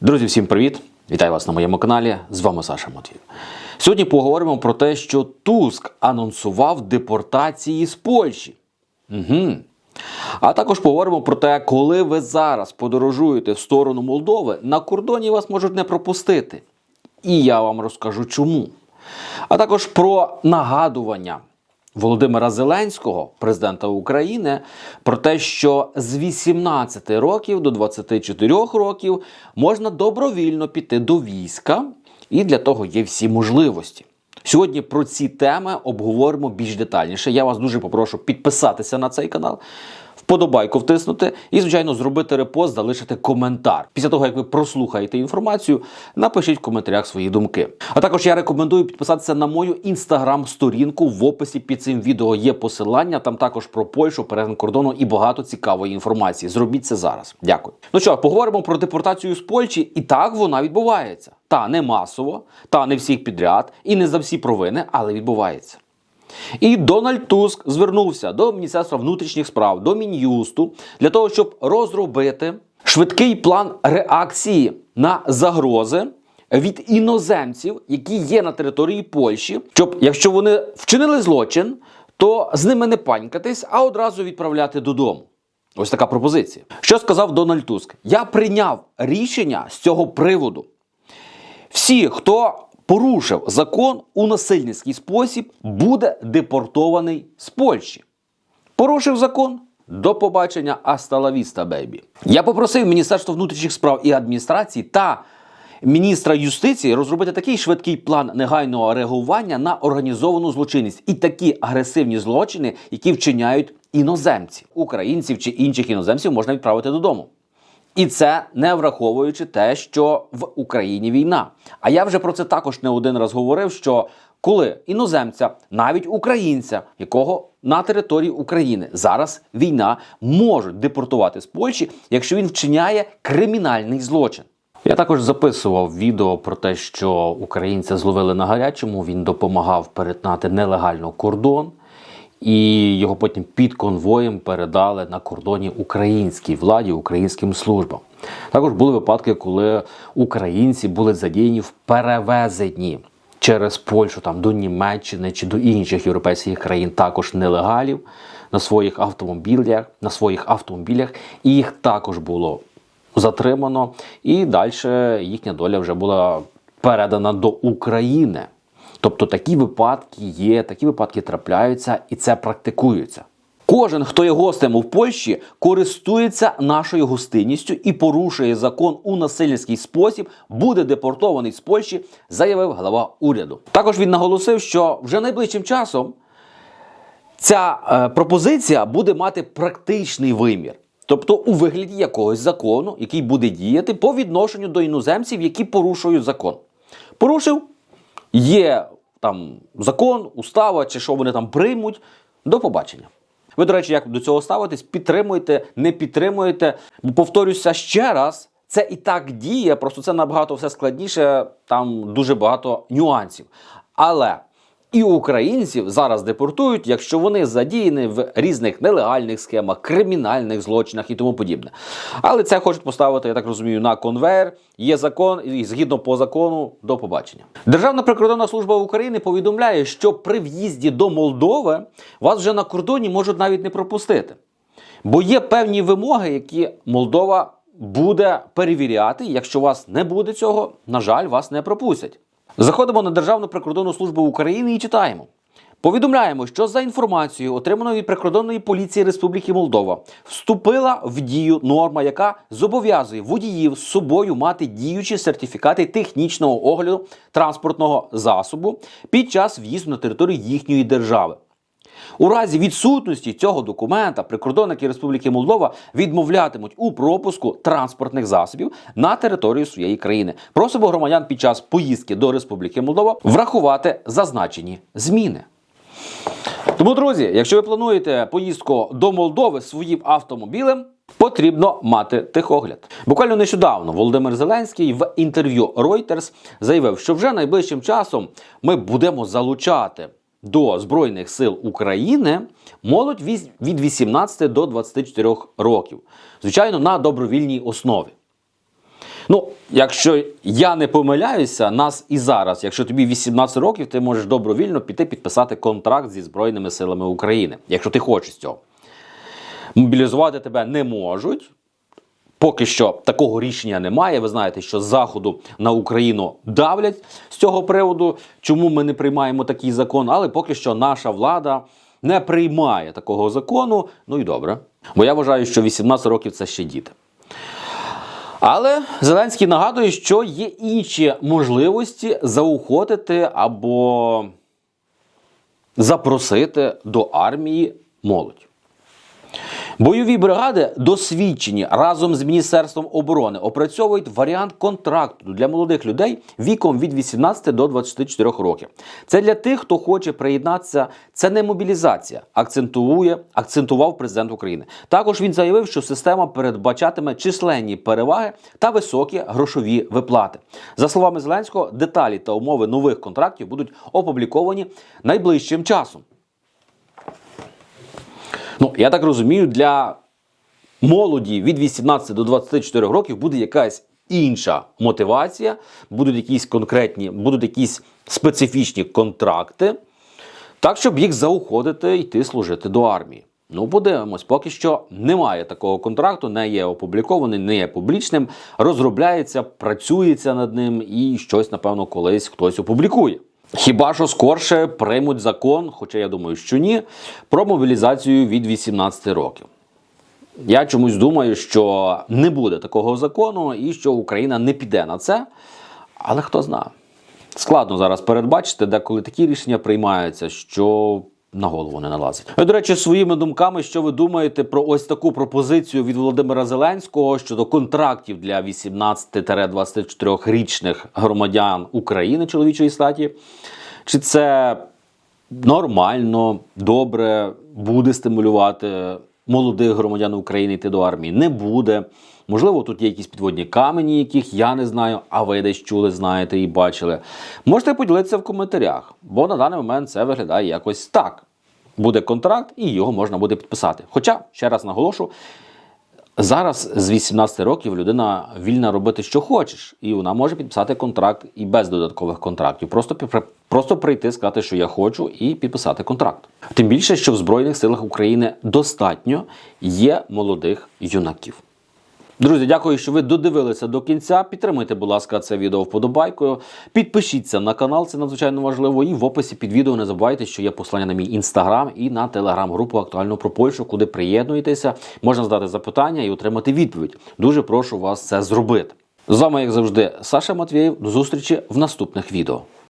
Друзі, всім привіт! Вітаю вас на моєму каналі. З вами Саша Матвій. Сьогодні поговоримо про те, що Туск анонсував депортації з Польщі. Угу. А також поговоримо про те, коли ви зараз подорожуєте в сторону Молдови, на кордоні вас можуть не пропустити. І я вам розкажу чому. А також про нагадування Володимира Зеленського, президента України, про те, що з 18 років до 24 років можна добровільно піти до війська, і для того є всі можливості. Сьогодні про ці теми обговоримо більш детальніше. Я вас дуже попрошу підписатися на цей канал, вподобайку втиснути і, звичайно, зробити репост, залишити коментар. Після того, як ви прослухаєте інформацію, напишіть в коментарях свої думки. А також я рекомендую підписатися на мою інстаграм-сторінку. В описі під цим відео є посилання. Там також про Польщу, перетин кордону і багато цікавої інформації. Зробіть це зараз. Дякую. Ну що, поговоримо про депортацію з Польщі, і так вона відбувається. Та не масово, та не всіх підряд, і не за всі провини, але відбувається. І Дональд Туск звернувся до Міністерства внутрішніх справ, до Мін'юсту для того, щоб розробити швидкий план реакції на загрози від іноземців, які є на території Польщі, щоб, якщо вони вчинили злочин, то з ними не панькатись, а одразу відправляти додому. Ось така пропозиція. Що сказав Дональд Туск? Я прийняв рішення з цього приводу. Всі, хто порушив закон у насильницький спосіб, буде депортований з Польщі. Порушив закон. До побачення Асталавіста, бейбі. Я попросив Міністерство внутрішніх справ і адміністрації та міністра юстиції розробити такий швидкий план негайного реагування на організовану злочинність і такі агресивні злочини, які вчиняють іноземці, українців чи інших іноземців можна відправити додому. І це не враховуючи те, що в Україні війна. А я вже про це також не один раз говорив: що коли іноземця, навіть українця, якого на території України зараз війна, можуть депортувати з Польщі, якщо він вчиняє кримінальний злочин. Я також записував відео про те, що українця зловили на гарячому. Він допомагав перетнати нелегально кордон і його потім під конвоєм передали на кордоні українській владі, українським службам. Також були випадки, коли українці були задіяні в перевезенні через Польщу там до Німеччини чи до інших європейських країн, також нелегалів на своїх автомобілях, на своїх автомобілях, і їх також було затримано, і далі їхня доля вже була передана до України. Тобто такі випадки є, такі випадки трапляються і це практикується. Кожен, хто є гостем у Польщі, користується нашою гостинністю і порушує закон у насильницький спосіб, буде депортований з Польщі, заявив глава уряду. Також він наголосив, що вже найближчим часом ця е, пропозиція буде мати практичний вимір. Тобто у вигляді якогось закону, який буде діяти по відношенню до іноземців, які порушують закон. Порушив є там закон, устава чи що вони там приймуть. До побачення. Ви, до речі, як до цього ставитесь, підтримуєте, не підтримуєте. Повторюся ще раз, це і так діє, просто це набагато все складніше, там дуже багато нюансів. Але і українців зараз депортують, якщо вони задіяні в різних нелегальних схемах, кримінальних злочинах і тому подібне. Але це хочуть поставити, я так розумію, на конвейер. Є закон, і згідно по закону, до побачення. Державна прикордонна служба України повідомляє, що при в'їзді до Молдови вас вже на кордоні можуть навіть не пропустити. Бо є певні вимоги, які Молдова буде перевіряти. Якщо у вас не буде цього, на жаль, вас не пропустять. Заходимо на Державну прикордонну службу України і читаємо. Повідомляємо, що за інформацією, отриманою від прикордонної поліції Республіки Молдова, вступила в дію норма, яка зобов'язує водіїв з собою мати діючі сертифікати технічного огляду транспортного засобу під час в'їзду на територію їхньої держави. У разі відсутності цього документа прикордонники Республіки Молдова відмовлятимуть у пропуску транспортних засобів на територію своєї країни. Просимо громадян під час поїздки до Республіки Молдова врахувати зазначені зміни. Тому, друзі, якщо ви плануєте поїздку до Молдови своїм автомобілем, потрібно мати техогляд. Буквально нещодавно Володимир Зеленський в інтерв'ю Reuters заявив, що вже найближчим часом ми будемо залучати до Збройних сил України молодь від 18 до 24 років. Звичайно, на добровільній основі. Ну, якщо я не помиляюся, нас і зараз, якщо тобі 18 років, ти можеш добровільно піти підписати контракт зі Збройними силами України, якщо ти хочеш цього. Мобілізувати тебе не можуть. Поки що такого рішення немає. Ви знаєте, що заходу на Україну давлять з цього приводу, чому ми не приймаємо такий закон. Але поки що наша влада не приймає такого закону. Ну і добре. Бо я вважаю, що 18 років це ще діти. Але Зеленський нагадує, що є інші можливості заохотити або запросити до армії молодь. Бойові бригади досвідчені разом з Міністерством оборони опрацьовують варіант контракту для молодих людей віком від 18 до 24 років. Це для тих, хто хоче приєднатися. Це не мобілізація, акцентує, акцентував президент України. Також він заявив, що система передбачатиме численні переваги та високі грошові виплати. За словами Зеленського, деталі та умови нових контрактів будуть опубліковані найближчим часом. Ну, я так розумію, для молоді від 18 до 24 років буде якась інша мотивація, будуть якісь конкретні, будуть якісь специфічні контракти, так, щоб їх заохотити йти служити до армії. Ну, подивимось, поки що немає такого контракту, не є опублікований, не є публічним, розробляється, працюється над ним і щось, напевно, колись хтось опублікує. Хіба що скорше приймуть закон, хоча я думаю, що ні, про мобілізацію від 18 років. Я чомусь думаю, що не буде такого закону і що Україна не піде на це. Але хто знає. Складно зараз передбачити, де коли такі рішення приймаються, що на голову не налазить. До речі, своїми думками, що ви думаєте про ось таку пропозицію від Володимира Зеленського щодо контрактів для 18-24-річних громадян України чоловічої статі? Чи це нормально, добре, буде стимулювати молодих громадян України йти до армії? Не буде. Можливо, тут є якісь підводні камені, яких я не знаю, а ви десь чули, знаєте і бачили. Можете поділитися в коментарях, бо на даний момент це виглядає якось так. Буде контракт, і його можна буде підписати. Хоча, ще раз наголошу, зараз з 18 років людина вільна робити, що хочеш, і вона може підписати контракт і без додаткових контрактів. Просто, просто прийти, сказати, що я хочу, і підписати контракт. Тим більше, що в Збройних силах України достатньо є молодих юнаків. Друзі, дякую, що ви додивилися до кінця. Підтримуйте, будь ласка, це відео вподобайкою. Підпишіться на канал, це надзвичайно важливо. І в описі під відео не забувайте, що є послання на мій інстаграм і на телеграм-групу актуально про Польщу, куди приєднуєтеся. Можна задати запитання і отримати відповідь. Дуже прошу вас це зробити. З вами, як завжди, Саша Матвєєв. До зустрічі в наступних відео.